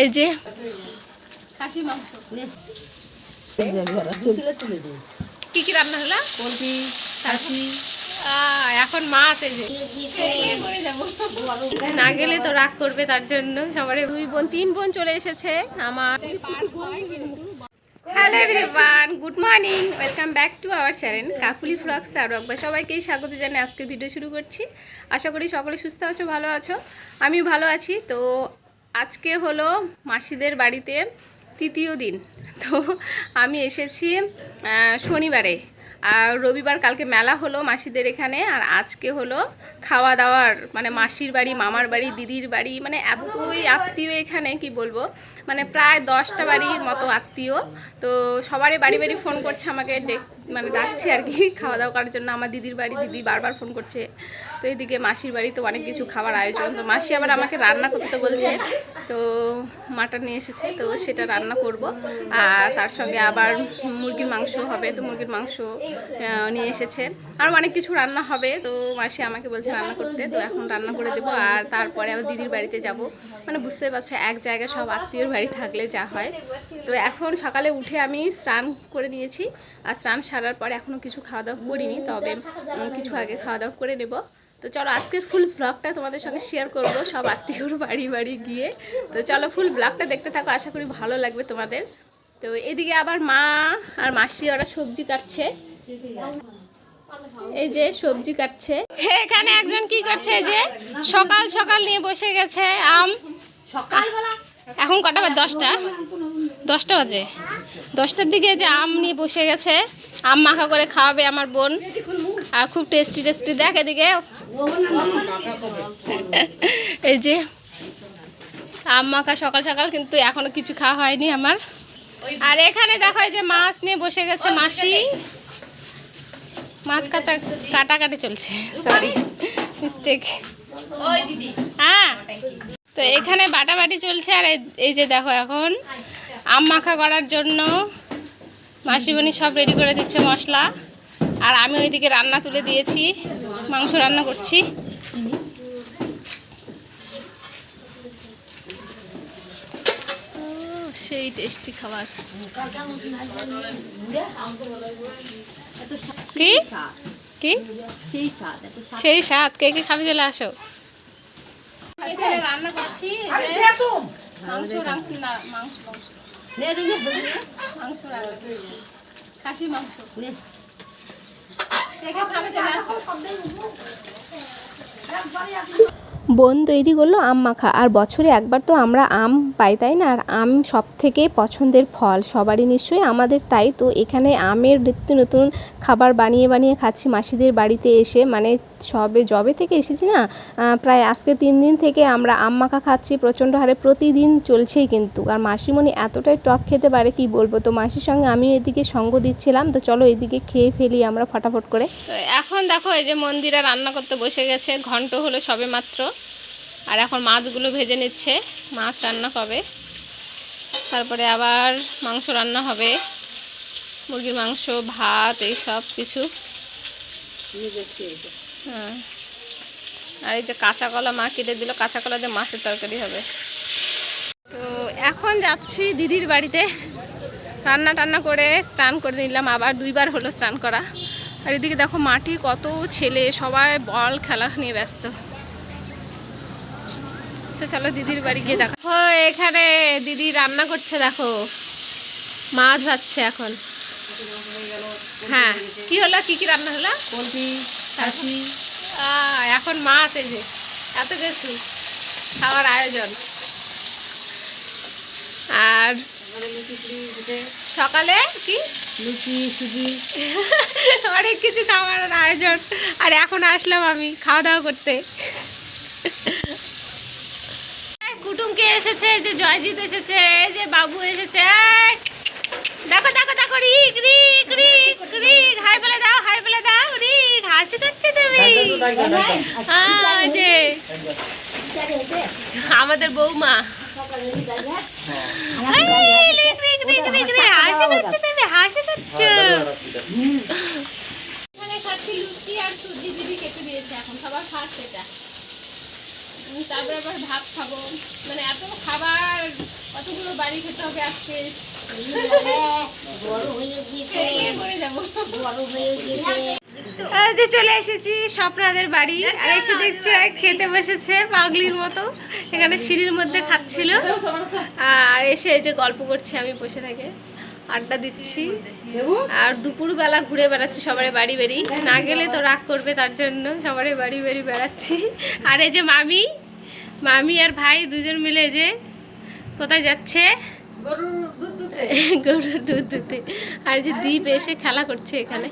এই যে কি কি রান্না হলো? পোলট্রি খাসি। এখন মাছ এই যে। না গেলে তো রাগ করবে তার জন্য সবারই। দুই বোন তিন বোন চলে এসেছে। আমার hello everyone good morning welcome back to our channel Kakuli frogs আর একবার সবাইকেই স্বাগত জানিয়ে আজকের ভিডিও শুরু করছি। আশা করি সকলে সুস্থ আছো ভালো আছো। আমি ভালো আছি। তো আজকে হলো মাসিদের বাড়িতে তৃতীয় দিন। তো আমি এসেছি শনিবারে। আর রবিবার কালকে মেলা হলো মাসিদের এখানে। আর আজকে হলো খাওয়া দাওয়ার মানে মাসির বাড়ি, মামার বাড়ি, দিদির বাড়ি মানে এতই আত্মীয় এখানে, কি বলব? মানে প্রায় দশটা বাড়ির মতো আত্মীয়। তো সবারই বাড়ি বাড়ি ফোন করছে আমাকে মানে ডাকছে আর কি, খাওয়া দাওয়া করার জন্য। আমার দিদির বাড়ি, দিদি বারবার ফোন করছে। তো এইদিকে মাসির বাড়িতে অনেক কিছু খাবার আয়োজন। তো মাসি আবার আমাকে রান্না করতে বলছে। তো মাটন নিয়ে এসেছে, তো সেটা রান্না করব। আর তার সঙ্গে আবার মুরগির মাংস হবে, তো মুরগির মাংস নিয়ে এসেছে। আর অনেক কিছু রান্না হবে, তো মাসি আমাকে বলছে রান্না করতে। তো এখন রান্না করে দেবো। আর তারপরে আবার দিদির বাড়িতে যাব। মানে বুঝতে পারছ, এক জায়গায় সব আত্মীয়র বাড়ি থাকলে যা হয়। তো এখন সকালে উঠে আমি স্নান করে নিয়েছি। আর স্নান সারার পরে এখনও কিছু খাওয়া দাওয়া করিনি তবে কিছু আগে খাওয়া দাওয়া করে নেব। তো চলো আজকের ফুল ব্লগটা তোমাদের সঙ্গে শেয়ার করব সব আত্মীয়র বাড়ি বাড়ি গিয়ে। তো চলো ফুল ব্লগটা দেখতে থাকো আশা করি ভালো লাগবে তোমাদের। তো এদিকে আবার মা আর মাসি ওরা সবজি কাটছে। এই যে সবজি কাটছে। এখানে একজন কি করছে এই যে সকাল সকাল নিয়ে বসে গেছে আম। এখন কটা বাজে? দশটা? দশটা বাজে। দশটার দিকে যে আম নিয়ে বসে গেছে। আম মাখা করে খাওয়াবে আমার বোন। আর খুব টেস্টি টেস্টি দেখ এদিকে। এই যে আম মাখা সকাল সকাল, কিন্তু এখনও কিছু খাওয়া হয়নি আমার। আর এখানে দেখো যে মাছ নিয়ে বসে গেছে মাসি। মাছ কাটা, কাটাকাটি চলছে। সরি মিস্টেক হ্যাঁ তো এখানে বাটাবাটি চলছে। আর এই যে দেখো এখন আম মাখা করার জন্য। মাসিমণি সব রেডি করে দিচ্ছে মশলা। আর আমি ওইদিকে রান্না তুলে দিয়েছি, মাংস রান্না করছি। সেই টেস্টি খাবার। কি? কি? সেই স্বাদ। কে কে খাবে চলে আসো। রান্না করছি মাংস মাংস। মাংস রান্না খাসি মাংস। বোন তৈরি করল আম মাখা। আর বছরে একবার তো আমরা আম পাই তাই না? আর আম সব থেকে পছন্দের ফল সবারই নিশ্চয়ই আমাদের তাই। তো এখানে আমের নিত্য নতুন খাবার বানিয়ে বানিয়ে খাচ্ছি মাসিদের বাড়িতে এসে। মানে সবে জবে থেকে এসেছি না প্রায় আজকে তিন দিন থেকে আমরা আম মাখা খাচ্ছি প্রচণ্ড হারে প্রতিদিন চলছেই কিন্তু। আর মাসিমণি এতটাই টক খেতে পারে কি বলব? তো মাসির সঙ্গে আমি এদিকে সঙ্গ দিচ্ছিলাম তো চলো এদিকে খেয়ে ফেলি আমরা ফটাফট করে। তো এখন দেখো এই যে মন্দিরে রান্না করতে বসে গেছে ঘন্ট হলো সবে মাত্র। আর এখন মাছগুলো ভেজে নিচ্ছে মাছ রান্না হবে। তারপরে আবার মাংস রান্না হবে মুরগির মাংস ভাত এই সব কিছু হ্যাঁ। আর এই যে কাঁচা কলা মা কেটে দিল, কাঁচা কলা দিয়ে মাছের তরকারি হবে। তো এখন যাচ্ছি দিদির বাড়িতে। রান্না টান্না করে স্নান করে নিলাম, আবার দুইবার হলো স্নান করা। আর এদিকে দেখো মাটি কত ছেলে, সবাই বল খেলা নিয়ে ব্যস্ত। চলো দিদির বাড়ি গিয়ে দেখো। এখানে দিদি রান্না করছে দেখো। মাছ ভাজছে এখন। হ্যাঁ কি হলো? কি কি রান্না হলো? আহ, এখন মাছ এই যে এত কিছু খাওয়ার আয়োজন। আর সকালে কি? লুচি সুজি। অনেক কিছু খাওয়ার আয়োজন। আর এখন আসলাম আমি খাওয়া দাওয়া করতে। এই কুটুম এসেছে যে জয়জিৎ এসেছে যে বাবু এসেছে দেখো দেখো দেখো রিক রিক রিক রিক হাই বলে দাও হাই বলে দাও। হাসি করছে তুমি? হ্যাঁ যে আমাদের বৌমা। এখানে খাচ্ছি লুচি আর সুজি দিদি কেটে দিয়েছে এখন। সবার ফার্স্ট এটা। তারপরে আবার ভাত খাব। মানে এত খাবার কতগুলো বাড়ি খেতে হবে আজকে? বড় হয়ে যাব। বড় হয়ে এই যে চলে এসেছি স্বপ্নাদের বাড়ি আর এসে দেখছে খেতে বসেছে পাগলির মতো। এখানে সিঁড়ির মধ্যে খাচ্ছিল। আর এসে এই যে গল্প করছে আমি বসে থেকে আড্ডা দিচ্ছি। আর দুপুরবেলা ঘুরে বেড়াচ্ছি সবাই বাড়ি বাড়ি। না গেলে তো রাগ করবে তার জন্য সবারই বাড়ি বাড়ি বেড়াচ্ছি। আর এই যে মামি মামি আর ভাই দুজন মিলে যে কোথায় যাচ্ছে? গরুর দুধ দুধে আর যে দ্বীপ এসে খেলা করছে এখানে।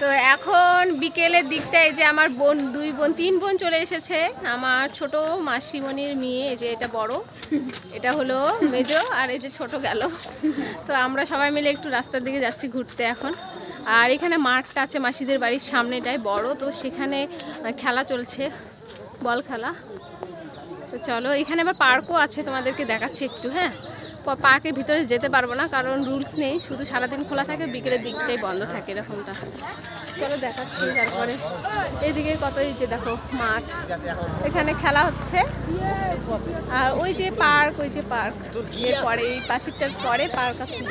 তো এখন বিকেলের দিকটায় যে আমার বোন, দুই বোন, তিন বোন চলে এসেছে। আমার ছোট মাসিমণির মেয়ে, এই যে এটা বড়। এটা হলো মেজো, আর এই যে ছোট গেল। তো আমরা সবাই মিলে একটু রাস্তার দিকে যাচ্ছি ঘুরতে এখন। আর এখানে মাঠটা আছে মাসিদের বাড়ির সামনেটায়, বড়। তো সেখানে খেলা চলছে, বল খেলা। তো চলো, এখানে আবার পার্কও আছে, তোমাদেরকে দেখাচ্ছি একটু হ্যাঁ? পার্কের ভিতরে যেতে পারব না, কারণ রুলস নেই, শুধু সারাদিন খোলা থাকে, বিকেলের দিকটাই বন্ধ থাকে এরকমটা। চলো দেখাচ্ছি তারপরে। এইদিকে কতই যে দেখো, মাঠ। এখানে খেলা হচ্ছে। আর ওই যে পার্ক, ওই যে পার্ক। এর পরে, এই পাঁচিরটার পরে পার্ক আছে।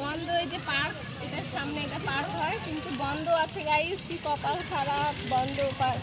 বন্ধ, এই যে পার্ক, এটার সামনে এটা পার্ক হয়, কিন্তু বন্ধ আছে গাইস কি কপাল খারাপ, বন্ধ পার্ক।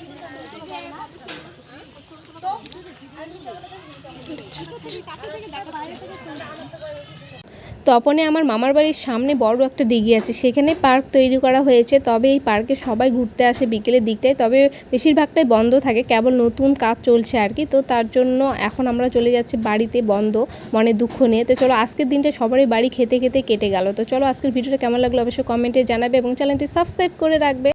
তপনে আমার মামার বাড়ির সামনে বড় একটা দিঘি আছে। সেখানে পার্ক তৈরি করা হয়েছে। তবে এই পার্কে সবাই ঘুরতে আসে বিকেলের দিকটায়। তবে বেশিরভাগটাই বন্ধ থাকে। কেবল নতুন কাজ চলছে আর কি। তো তার জন্য এখন আমরা চলে যাচ্ছি বাড়িতে বন্ধ, মনে দুঃখ নিয়ে। তো চলো, আজকের দিনটা সবারই বাড়ি খেতে খেতে কেটে গেল। তো চলো, আজকের ভিডিওটা কেমন লাগল অবশ্যই কমেন্টে জানাবে এবং চ্যানেলটি সাবস্ক্রাইব করে রাখবে।